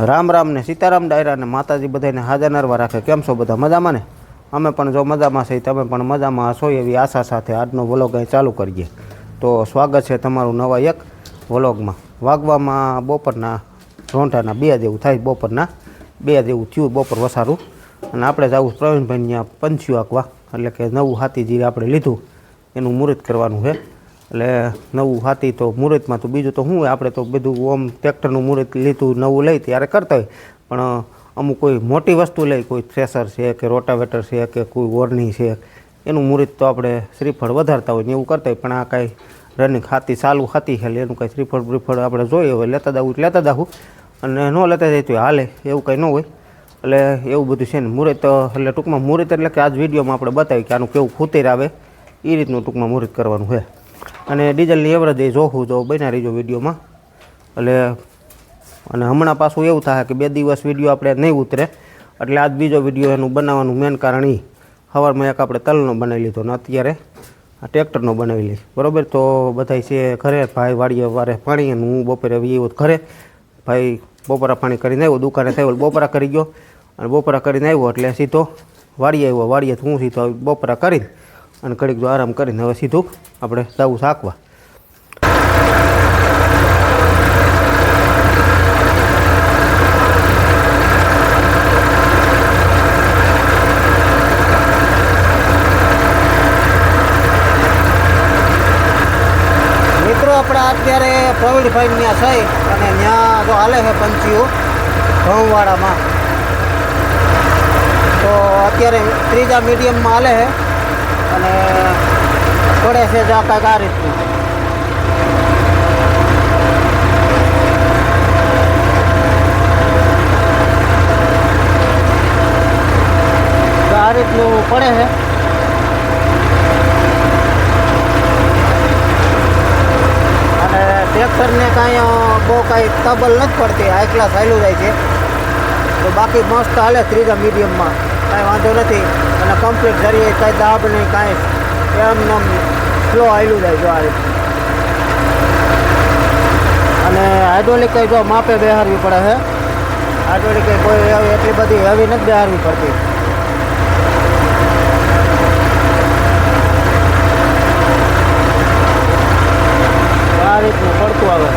રામ રામ ને સીતારામ ડાયરા ને માતાજી બધાને હાજર નરવા રાખે. કેમ છો બધા? મજામાં ને? અમે પણ જો મજામાં છે તમે પણ મજામાં હશો એવી આશા સાથે આજનો વ્લોગ અહીં ચાલુ કરીએ. તો સ્વાગત છે તમારું નવા એક વ્લોગમાં. વાગવામાં બપોરના રોંઢાના બે જેવું થાય, બપોરના બે જેવું થયું, બપોર વસારું. અને આપણે જવું પ્રવીણભાઈ ત્યાં પંચ્યું આંકવા એટલે કે નવું હાથી જે આપણે લીધું. એનું મુહૂર્ત કરવાનું છે. એટલે નવું હાથી તો મુહૂર્તમાં તો બીજું તો શું હોય? આપણે તો બધું ઓમ ટ્રેક્ટરનું મુહૂર્ત લીધું, નવું લઈ ત્યારે કરતા હોય. પણ અમુક કોઈ મોટી વસ્તુ લઈ, કોઈ થ્રેસર છે કે રોટાવેટર છે કે કોઈ ઓરણી છે, એનું મુહૂર્ત તો આપણે શ્રીફળ વધારતા હોય ને એવું કરતા હોય. પણ આ કાંઈ રનિંગ હાથી ચાલુ હાથી છે એનું કાંઈ શ્રીફળ બ્રીફળ આપણે જોઈએ હોય, લેતા દાવું લેતા દાવું અને ન લેતા જાય તો હાલે, એવું કાંઈ ન હોય. એટલે એવું બધું છે ને મુહૂર્ત એટલે ટૂંકમાં મુહૂર્ત એટલે કે આજ વિડીયોમાં આપણે બતાવી કે આનું કેવું ખૂતેર આવે. એ રીતનું ટૂંકમાં મુહૂર્ત કરવાનું છે. અને ડીઝલની એવરેજ જોવું તો બન્યા રહીજો વિડીયોમાં. એટલે અને હમણાં પાછું એવું થાય કે બે દિવસ વીડિયો આપણે નહીં ઉતરે, એટલે આજ બીજો વીડિયો એનું બનાવવાનું મેન કારણ એ સવારમાં એક આપણે તલનો બનાવી લીધો ને અત્યારે આ ટ્રેક્ટરનો બનાવી લઈ બરાબર? તો બધાય છે ઘરે, ભાઈ વાડીએ વારે પાણી અને હું બપોરે આવી આવ્યો ઘરે. ભાઈ બપોરા પાણી કરીને આવ્યો, દુકાને થયો બપોરા કરી ગયો. અને બપોરા કરીને આવ્યો એટલે સીધો વાડીએ આવ્યો વાડીએ હું સીધો બપોરા કરીને. અને ઘડીક જો આરામ કરીને હવે સીધું આપણે જવું શાકવા અત્યારે પ્રવીણભાઈ ત્યાં થઈ અને ત્યાં જો હાલે છે પંચીઓ ઘઉંવાળામાં. તો અત્યારે ત્રીજા મીડિયમમાં હાલે છે. અને પડે છે જ આ કાંઈક આ રીતનું આ રીતનું પડે છે. અને ટ્રેક્ટરને કાંઈ બહુ કાંઈ તબલ નથી પડતી હાઈ ક્લાસ જાય છે. તો બાકી મસ્ત હાલે ત્રીજા મીડિયમમાં કાંઈ વાંધો નથી. અને કમ્પ્લીટ કરીએ, કંઈ દાબ નહીં, કાંઈ એમ નમ સ્લો હાલ્યું જાય જો આ રીતે. અને હાઇડ્રોલિક કંઈ જો માપે બેહારવી પડે છે હાઇડ્રોલિક કંઈ કોઈ એટલી બધી હેવી નથી બેહારવી પડતી. આ રીતનું પડતું આવે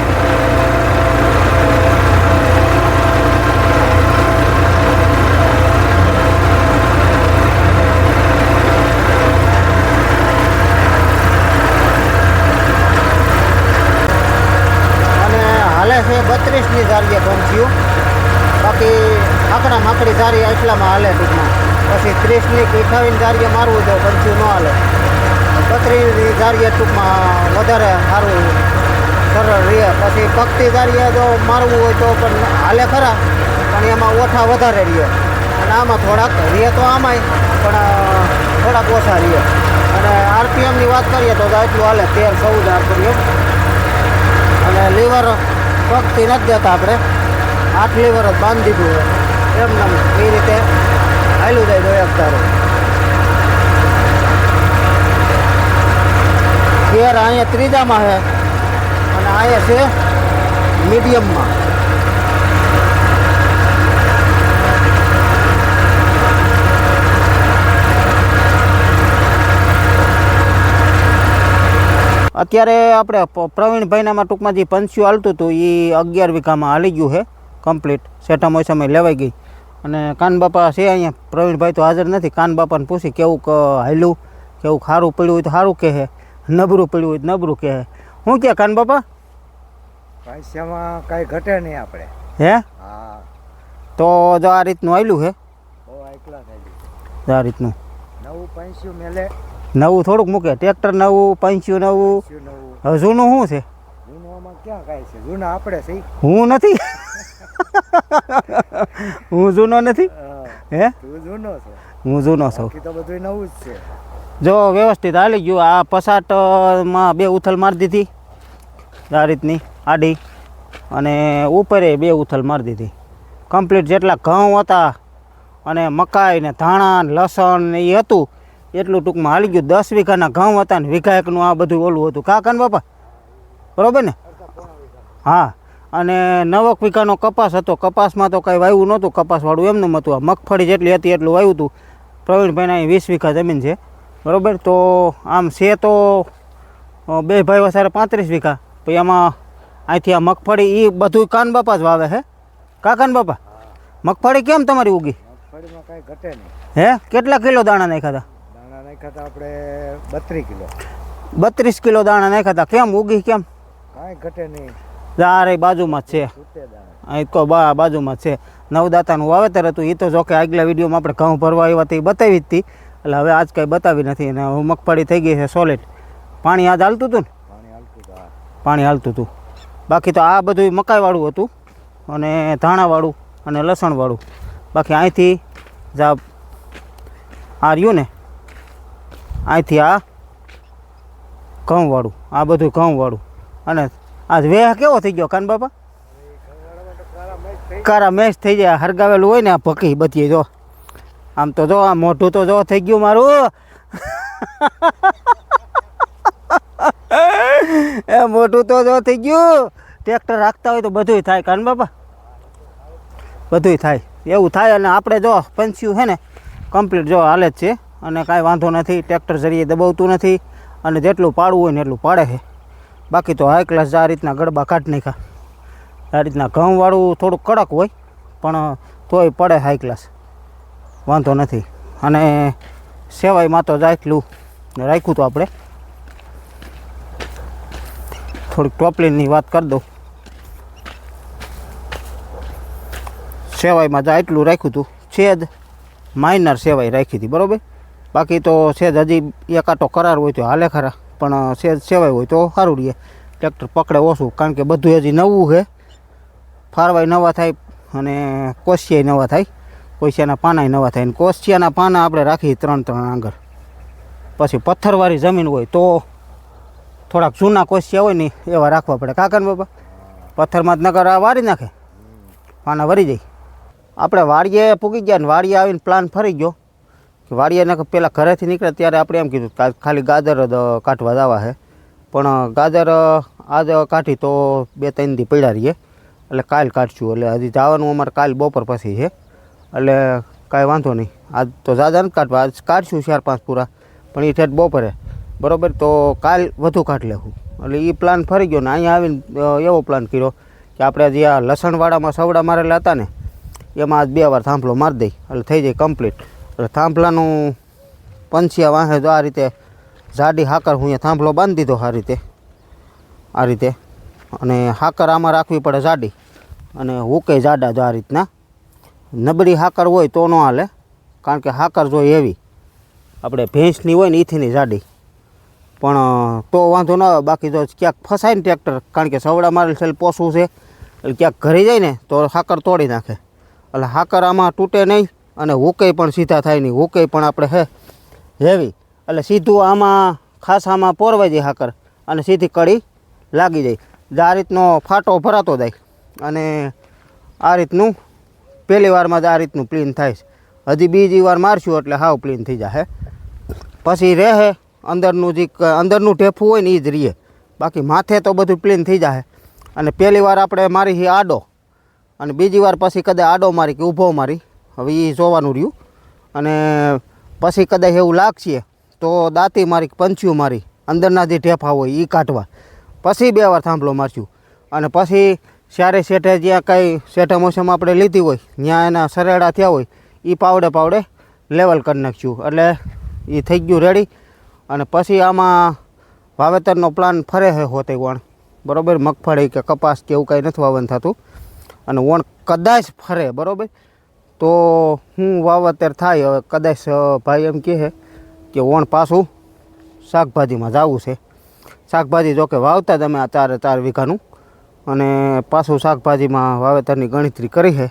અને હાલે છે બત્રીસની જારીએ પંચ્યું બાકી જારી એટલામાં હાલે ટૂંકમાં. પછી ત્રીસની અઠાવીસ જારીએ મારવું તો પંચું ન હાલે. બત્રીસની ધારીએ ટૂંકમાં વધારે સારું, સરળ રહે. પછી પગતી જારીએ જો મારવું હોય તો પણ હાલે ખરા, પણ એમાં ઓછા વધારે રહે. અને આમાં થોડાક રહે તો આમાંય, પણ થોડાક ઓછા રહે. અને આરપીએમની વાત કરીએ તો એટલું હાલે તેર, ચૌદ આરપીએમ. અને લીવર પગથી નથી દેતા આપણે. આઠ લીવર જ બાંધી દીધું એમ એ રીતે હાલું જાય દોયક તારું. ગેર અહીંયા ત્રીજામાં છે અને અહીંયા છે મીડિયમમાં. અત્યારે આપણે પ્રવીણભાઈના ટૂંકમાં જે પંચ્યું હાલતું હતું એ અગિયાર વીઘામાં હાલી ગયું છે કમ્પ્લીટ. સેટા મોસમે લેવાઈ ગઈ. અને કાન બાપા છે અહીંયા? પ્રવીણભાઈ તો હાજર નથી. કાન બાપાને પૂછી કેવું ક હાલ્યું કેવું ખારું પડ્યું હોય તો સારું કહે. નબરું પડ્યું હોય તો નબરું કહે. શું કહે કાન બાપા? પૈસામાં કાંઈ ઘટે નહીં આપણે. હે? હા. તો જો આ રીતનું આવેલું જો આ રીતનું. નવું પૈસું મેલે. નવું થોડુંક મૂકે. ટ્રેક્ટર નવું પંચ્યું નવું. જૂનું શું છે? જૂનામાં ક્યાં કાંઈ છે? જૂના આપણે છે હું નથી. હું જૂનો નથી? હા, હે? જૂનો હું જૂનો છું. જ છે. જો વ્યવસ્થિત હાલી ગયું. આ પસાટમાં બે ઉથલ મારી દીધી. આ રીતની આડી. અને ઉપરે બે ઉથલ મારી દીધી. કમ્પ્લીટ જેટલા ઘઉં હતા અને મકાઈ ને ધાણા ને લસણ ને એ હતું એટલું ટૂંકમાં હાલી ગયું. દસ વીઘાના ઘઉં હતા ને વીઘા એકનું આ બધું ઓલું હતું. કા કાન બાપા? બરાબર ને? હા. અને નવક વીઘાનો કપાસ હતો. કપાસમાં તો કાંઈ વાવ્યું નહોતું. કપાસવાળું એમનું હતું. આ મગફળી જેટલી હતી એટલું વાવ્યું હતું. પ્રવીણભાઈના અહીં વીસ વીઘા જમીન છે. બરાબર? તો આમ છે તો બે ભાઈ વસારે પાંત્રીસ વીઘા. પછી એમાં અહીંથી આ મગફળી એ બધું કાન બાપા જ વાવે હે? કા કાન બાપા? મગફળી કેમ તમારી ઉગી? મગફળીમાં કાંઈ ઘટે નહીં. હે? કેટલા કિલો દાણા નાખ્યા હતા? દાણા નાખ્યા હતા આપણે બત્રીસ કિલો. બત્રીસ કિલો દાણા નાખ્યા હતા. કેમ? ઉગી કેમ? કાંઈ ઘટે નહીં. સારે બાજુમાં છે. અહીં તો બાજુમાં છે. નવદાતાનું વાવેતર હતું. એ તો જોકે આગલા વિડીયોમાં આપણે ઘઉં ભરવા આવ્યા તે બતાવી હતી. એટલે હવે આજ કાંઈ બતાવી નથી. અને હું મગફળી થઈ ગઈ છે સોલિડ પાણી આજ હાલતું હતું ને? પાણી હાલતું હતું. બાકી તો આ બધું મકાઈવાળું હતું. અને ધાણાવાળું અને લસણવાળું. બાકી અહીંથી જા આ રહ્યું ને? અહીંથી આ ઘઉંવાળું. આ બધું ઘઉંવાળું. અને આજ વેહ કેવો થઈ ગયો કાન બાપા? કારા મેચ થઈ જાય, હરગાવેલું હોય ને આ ભકી બધી, જો. આમ તો જો, આ મોઢું તો જો થઈ ગયું મારું. એ મોઢું તો જો થઈ ગયું. ટ્રેક્ટર રાખતા હોય તો બધુંય થાય, કાન બાપા. બધુંય થાય. એવું થાય અને આપણે જો પંચ્યું છે ને, કમ્પ્લીટ જો હાલે જ છે. અને કાંઈ વાંધો નથી, ટ્રેક્ટર જરીએ દબાવતું નથી. અને જેટલું પાડવું હોય ને એટલું પાડે છે. બાકી તો હાઈ ક્લાસ આ રીતના ગડબા કાઢ નાખ્યા. આ રીતના ઘઉંવાળું થોડુંક કડક હોય, પણ તોય પડે હાઈ ક્લાસ વાંધો નથી. અને સેવાઈમાં તો જાયટલું રાખ્યું તું આપણે. થોડીક ટોપલીની વાત કરી દઉં. સેવાઈમાં જા એટલું રાખ્યું હતું. છેદ માઇનર સેવાઈ રાખી હતી, બરાબર? બાકી તો છેદ હજી એકાટો કરાર હોય તો હાલે ખરા. પણ સેવાય હોય તો સારું રહીએ ટ્રેક્ટર પકડે ઓછું, કારણ કે બધું હજી નવું છે. ફારવાય નવા થાય અને કોશિયાય નવા થાય. કોશિયાના પાનાય નવા થાય અને કોશિયાના પાના આપણે રાખીએ ત્રણ ત્રણ આગળ. પછી પથ્થરવાળી જમીન હોય તો થોડાક જૂના કોશિયા હોય ને એવા રાખવા પડે. કાકાને બાપા? પથ્થરમાં જ નગર વારી નાખે. પાના વરી જાય. આપણે વાડીએ પૂગી ગયા ને વાડીએ આવીને પ્લાન ફરી ગયો. કે વાડીએ ને પહેલાં ઘરેથી નીકળે ત્યારે આપણે એમ કીધું ખાલી ગાજર જ કાઢવા દાવા છે પણ ગાજર આજ કાઢી તો બે ત્રણ દી પડ્યા રહીએ. એટલે કાલ કાઢશું. એટલે હજી જવાનું અમારે કાલ બપોર પછી છે. એટલે કાંઈ વાંધો નહીં. આજ તો જાદા નથી કાઢવા. આજ કાઢશું ચાર પાંચ પૂરા. પણ એ ઠેઠ બપોરે. બરાબર? તો કાલ વધુ કાઢ લેવું. એટલે એ પ્લાન ફરી ગયો ને અહીંયા આવીને એવો પ્લાન કર્યો કે આપણે જે આ લસણવાડામાં સવડા મારેલા હતા ને, એમાં આજ બે વાર થાંભલો મારી દઈ. એટલે થઈ જાય કમ્પ્લીટ થાંભલાનું પંચિયા વાહે જો આ રીતે જાડી હાકર હું અહીંયા થાંભલો બાંધી દીધો આ રીતે. આ રીતે. અને હાકર આમાં રાખવી પડે જાડી. અને હુકે જાડા જો આ રીતના. નબળી હાકર હોય તો ન હાલે. કારણ કે હાકર જોઈએ એવી. આપણે ભેંસની હોય ને એથીની જાડી. પણ તો વાંધો ન આવે. બાકી તો ક્યાંક ફસાય ને ટ્રેક્ટર. કારણ કે સવડા મારેલ છે પોસવું છે. એટલે ક્યાંક ઘરે જાય ને તો હાકર તોડી નાખે. એટલે હાકર આમાં તૂટે નહીં. અને હુકે પણ સીધા થાય નહીં. હુકે પણ આપણે હે હેવી એટલે સીધું આમાં ખાસ આમાં પોરવાઈ જાય હાકર અને સીધી કડી લાગી જાય. આ રીતનો ફાટો ભરાતો જાય. અને આ રીતનું પહેલી વારમાં જ આ રીતનું પ્લીન થાય છે. હજી બીજી વાર મારશું એટલે હાવ પ્લીન થઈ જશે પછી રહે અંદરનું જે અંદરનું ઢેફું હોય ને એ જ રહીએ બાકી માથે તો બધું પ્લીન થઈ જાય અને પહેલી વાર આપણે મારી આડો. અને બીજી વાર પછી કદાચ આડો મારી કે ઊભો મારી. હવે એ જોવાનું રહ્યું. અને પછી કદાચ એવું લાગશે તો દાંતી મારી પંચ્યું મારી, અંદરના જે ઢેફા હોય એ કાઢવા. પછી બે વાર થાંભલો મારશું. અને પછી ચારે શેઠે જ્યાં કાંઈ શેઠે મોસમ આપણે લીધી હોય, ત્યાં એના સરેડા થયા હોય એ પાવડે પાવડે લેવલ કરી નાખશું. એટલે એ થઈ ગયું રેડી અને પછી આમાં વાવેતરનો પ્લાન ફરે છે હોતે વણ બરાબર? મગફળી કે કપાસ કે એવું કાંઈ નથી વાવન થતું. અને વણ કદાચ ફરે, બરાબર? તો હું વાવેતર થાય, હવે કદાચ ભાઈ એમ કહે કે ઓણ પાછું શાકભાજીમાં જવું છે. શાકભાજી જોકે વાવતા અમે આ ચારે ચાર વીઘાનું અને પાછું શાકભાજીમાં વાવેતરની ગણતરી કરી છે.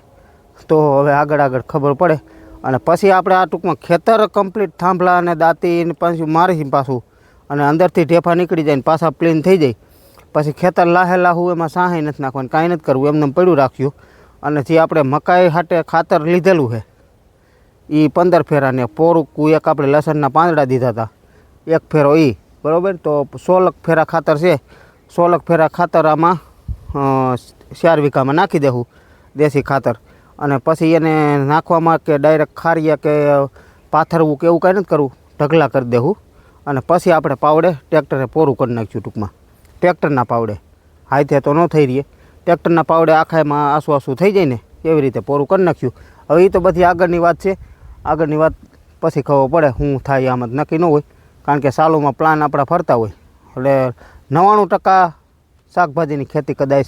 તો હવે આગળ આગળ ખબર પડે. અને પછી આપણે આ ટૂંકમાં ખેતર કમ્પ્લીટ થાંભલા અને દાંતી પાછું મારી પાછું. અને અંદરથી ઢેફા નીકળી જાય ને પાછા પ્લેન થઈ જાય. પછી ખેતર લાહે લાહું એમાં સાહે નથી નાખવાનું, કાંઈ નથી કરવું, એમને એમ પડ્યું રાખ્યું અને જે આપણે મકાઈ હાટે ખાતર લીધેલું છે એ પંદર ફેરાને પોરુકું એક આપણે લસણના પાંદડા દીધા હતા. એક ફેરો એ બરાબર? તો સોલક ફેરા ખાતર છે, સોલક ફેરા ખાતર આમાં ચાર વીઘામાં નાખી દેવું દેશી ખાતર. અને પછી એને નાખવામાં કે ડાયરેક્ટ ખારીએ કે પાથરવું કે એવું કાંઈ નથી કરવું, ઢગલા કરી દેવું અને પછી આપણે પાવડે ટ્રેક્ટરે પોરું કરી નાખ્યું ટૂંકમાં. ટ્રેક્ટરના પાવડે. હાથે તો ન થઈ રહીએ. ટ્રેક્ટરના પાવડે આખામાં આસુ આસુ થઈ જાય ને, એવી રીતે પોરું કરી નાખ્યું. હવે એ તો બધી આગળની વાત છે. આગળની વાત પછી ખબર પડે શું થાય આમાં જ નક્કી ન હોય. કારણ કે સાલોમાં પ્લાન આપણા ફરતા હોય. એટલે નવ્વાણું ટકા શાકભાજીની ખેતી કદાચ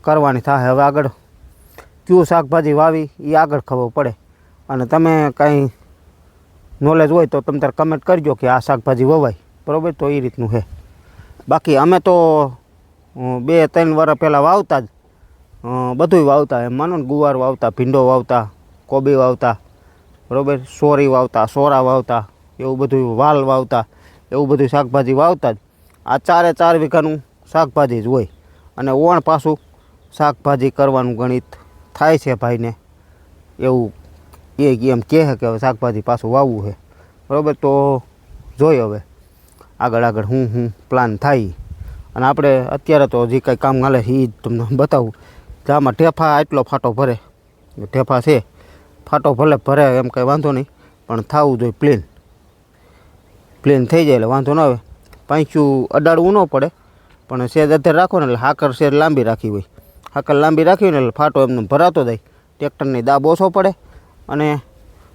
કરવાની થાય. હવે આગળ કયું શાકભાજી વાવી એ આગળ ખબર પડે. અને તમે કાંઈ નોલેજ હોય તો તમે તાર કમેન્ટ કરજો કે આ શાકભાજી વવાય. બરાબર? તો એ રીતનું છે બાકી અમે તો બે ત્રણ વર્ષ પહેલાં વાવતા જ બધું વાવતા. એમ માનો ને ગુવાર વાવતા, ભીંડો વાવતા, કોબી વાવતા, બરાબર? સોરી વાવતા, સોરા વાવતા, એવું બધું વાલ વાવતા, એવું બધું શાકભાજી વાવતા જ. આ ચારે ચાર વીઘાનું શાકભાજી જ હોય. અને ઓણ પાછું શાકભાજી કરવાનું ગણિત થાય છે ભાઈને. એવું એ એમ કહે કે હવે શાકભાજી પાછું વાવવું છે. બરાબર? તો જોઈ હવે. આગળ આગળ હું હું પ્લાન થાય. અને આપણે અત્યારે તો હજી કાંઈ કામ હાલે એ જ તમને બતાવું. આમાં ઢેફા એટલો ફાટો ભરે. ઢેફા છે. ફાટો ભલે ભરે એમ કંઈ વાંધો નહીં, પણ થવું જોઈએ પ્લેન. પ્લેન થઈ જાય એટલે વાંધો ન આવે. પાંચું અડાડવું ન પડે, પણ શેર અત્યારે રાખો ને એટલે હાકર શેર લાંબી રાખી હોય. હાકર લાંબી રાખી હોય ને એટલે ફાટો એમને ભરાતો જાય. ટ્રેક્ટરની દાબ ઓછો પડે અને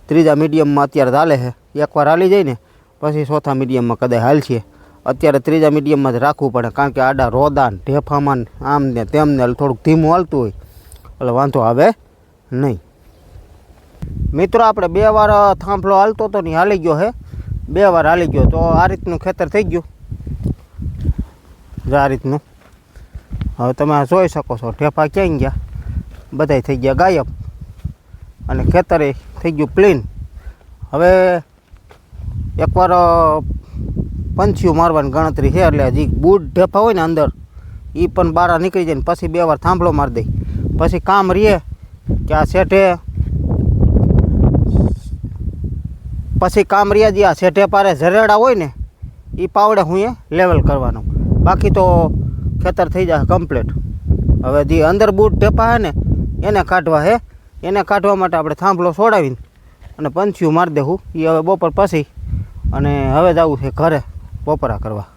ત્રીજા મીડિયમમાં અત્યારે ચાલે છે. એકવાર હાલી જાય ને, પછી ચોથા મીડિયમમાં કદાચ હાલ છે અત્યારે ત્રીજા મીડિયમમાં જ રાખવું પડે, કારણ કે આડા રોદાન ઢેફામાં ને આમ ને તેમને થોડુંક ધીમું હાલતું હોય, એટલે વાંધો આવે નહીં. મિત્રો, આપણે બે વાર થાંભલો હાલતો હતો ને હાલી ગયો હે. બે વાર હાલી ગયો, તો આ રીતનું ખેતર થઈ ગયું. આ રીતનું. હવે તમે જોઈ શકો છો, ઢેફા ક્યાંય ગયા? બધાય થઈ ગયા ગાયબ. અને ખેતરે થઈ ગયું પ્લેન. હવે એકવાર પંછીઓ મારવાની ગણતરી છે, એટલે હજી બૂટ ઢેફા હોય ને અંદર એ પણ બહાર નીકળી જાય ને પછી બે વાર થાંભલો મારી દે. પછી કામ રહીએ કે આ શેઠે, પછી કામ રહ્યા જે આ શેઠે પારે ઝરેડા હોય ને એ પાવડે હું એ લેવલ કરવાનું. બાકી તો ખેતર થઈ જાય કમ્પ્લીટ. હવે જે અંદર બૂટ ઢેપા હે ને, એને કાઢવા હે, એને કાઢવા માટે આપણે થાંભલો છોડાવીને અને પંછીઓ મારી દેવું એ હવે બપોર પછી અને હવે જવું છે ઘરે. બપોરા કરવા.